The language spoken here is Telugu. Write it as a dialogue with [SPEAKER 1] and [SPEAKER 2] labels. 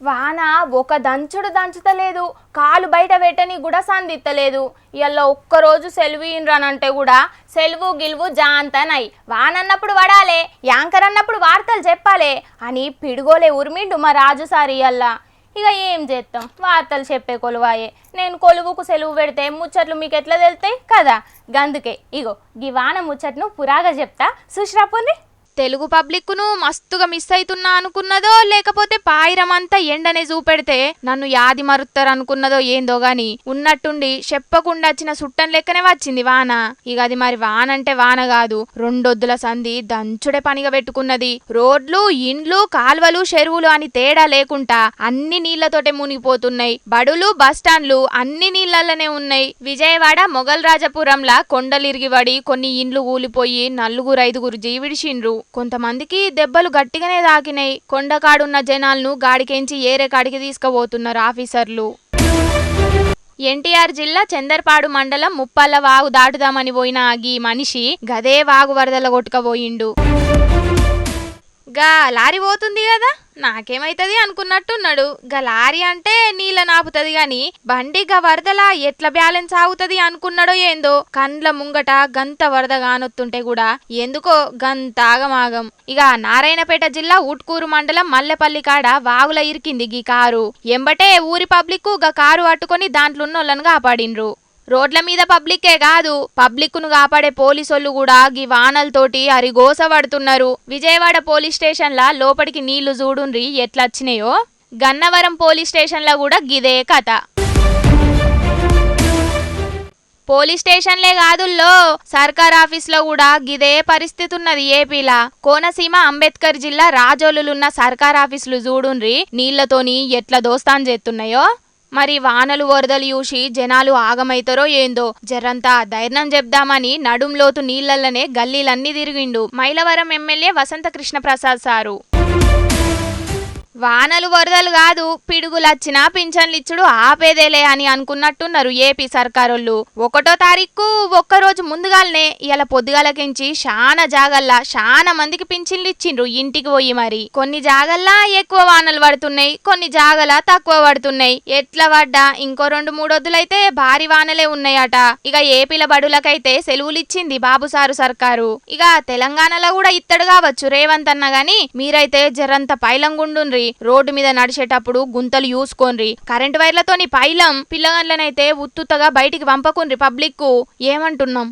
[SPEAKER 1] వాన ఒక దంచుడు దంచుతలేదు కాలు బయట పెట్టని కూడా సందిత్తలేదు ఇలా ఒక్కరోజు సెలవు ఇన్రానంటే కూడా సెలవు గిలువు జాంతనై. వానన్నప్పుడు వడాలే యాంకర్ అన్నప్పుడు వార్తలు చెప్పాలే అని పిడుగోలే ఉరిమిండు మా రాజు సారి ఇయ్యల్ల. ఇక ఏం చేస్తాం వార్తలు చెప్పే కొలువాయే. నేను కొలువుకు సెలవు పెడితే ముచ్చట్లు మీకు ఎట్లా తెలుస్తాయి కదా? గందుకే. ఇగో గీ వాన ముచ్చట్ను పురాగా చెప్తా. సుష్రాపుని తెలుగు పబ్లిక్ను మస్తుగా మిస్ అవుతున్నా అనుకున్నదో లేకపోతే పాయిరమంతా ఎండనే చూపెడితే నన్ను యాది మరుత్తరు అనుకున్నదో ఏందో గాని ఉన్నట్టుండి చెప్పకుండా వచ్చిన సుట్టం లెక్కనే వచ్చింది వాన. ఇక అది మరి వాన అంటే వాన కాదు రెండొద్దుల సంధి దంచుడే పనిగా పెట్టుకున్నది. రోడ్లు ఇండ్లు కాల్వలు చెరువులు అని తేడా లేకుండా అన్ని నీళ్ళతోటే మునిగిపోతున్నాయి. బడులు బస్టాండ్లు అన్ని నీళ్ళలోనే ఉన్నాయి. విజయవాడ మొగల్ రాజపురంలా కొండలిరిగిబడి కొన్ని ఇండ్లు ఊలిపోయి నలుగురు ఐదుగురు జీవిడిచిండ్రు. కొంతమందికి దెబ్బలు గట్టిగానే తాకినాయి. కొండకాడున్న జనాలను గాడికెంచి ఏరే కాడికి తీసుకుపోతున్నారు ఆఫీసర్లు. ఎన్టీఆర్ జిల్లా చందర్పాడు మండలం ముప్పల్ల వాగు దాటుదామని పోయిన ఈ మనిషి గదే వాగు వరదల కొట్టుకపోయిండు. గా లారీ పోతుంది కదా? నాకేమైతుంది అనుకున్నట్టున్నాడు. గా లారీ అంటే నీళ్ళ నాపుతుంది గాని బండి గా వరదల ఎట్లా బ్యాలెన్స్ ఆగుతుంది అనుకున్నాడో ఏందో? కండ్ల ముంగట గంత వరద కానొత్తుంటే కూడా ఎందుకో గంత ఆగమాగం. ఇక నారాయణపేట జిల్లా ఉట్కూరు మండలం మల్లెపల్లి కాడ వాగుల ఇరికింది గీ కారు. ఎంబటే ఊరి పబ్లిక్గా కారు అట్టుకొని దాంట్లో ఉన్నోళ్ళని కాపాడిండ్రు రోడ్ల మీద పబ్లికే కాదు పబ్లిక్ను కాపాడే పోలీసోళ్ళు కూడా గీ వానలతోటి అరిగోస పడుతున్నారు. విజయవాడ పోలీస్ స్టేషన్ల లోపలికి నీళ్ళు చూడుండ్రి ఎట్లొచ్చినాయో? గన్నవరం పోలీస్ స్టేషన్ల కూడా గిదే కథ. పోలీస్ స్టేషన్లే కాదుల్లో సర్కార్ ఆఫీస్లో కూడా గిదే పరిస్థితి ఉన్నది ఏపీలా. కోనసీమ అంబేద్కర్ జిల్లా రాజోలులున్న సర్కార్ ఆఫీసులు చూడుండ్రి నీళ్ళతోని ఎట్లా దోస్తాన్ చేస్తున్నాయో మరి వానలు వరదలు చూసి జనాలు ఆగమైతారో ఏందో జర్రంతా ధైర్యం చెప్దామని నడుంలోతు నీళ్ళల్లనే గల్లీలన్నీ తిరిగిండు. Mylavaram MLA Vasantha Krishna Prasad sir. వానలు వరదలు కాదు పిడుగులచ్చినా పింఛన్లు ఇచ్చుడు ఆపేదేలే అని అనుకున్నట్టున్నారు ఏపీ సర్కారోళ్ళు. ఒకటో తారీఖు ఒక్కరోజు ముందుగాలనే ఇలా పొద్దుగాలకించి చాలా జాగల్లా చాలా మందికి పింఛన్లు ఇచ్చిండ్రు ఇంటికి పోయి మరి. కొన్ని జాగల్లా ఎక్కువ వానలు పడుతున్నాయి కొన్ని జాగల తక్కువ పడుతున్నాయి. ఎట్లా పడ్డా? ఇంకో రెండు మూడొద్దులైతే భారీ వానలే ఉన్నాయట. ఇక ఏపీల బడులకైతే సెలవులు ఇచ్చింది బాబు సారు సర్కారు. ఇక తెలంగాణలో కూడా ఇత్తడు కావచ్చు రేవంత్ అన్న గాని మీరైతే జరంత పైలంగుండుండ్రి రోడ్డు మీద నడిచేటప్పుడు గుంతలు చూసుకోండ్రి కరెంట్ వైర్లతోని పైలం పిల్లగాళ్ళనైతే ఉత్తుత్తగా బయటికి పంపకుండ్రి పబ్లిక్కు ఏమంటున్నాం?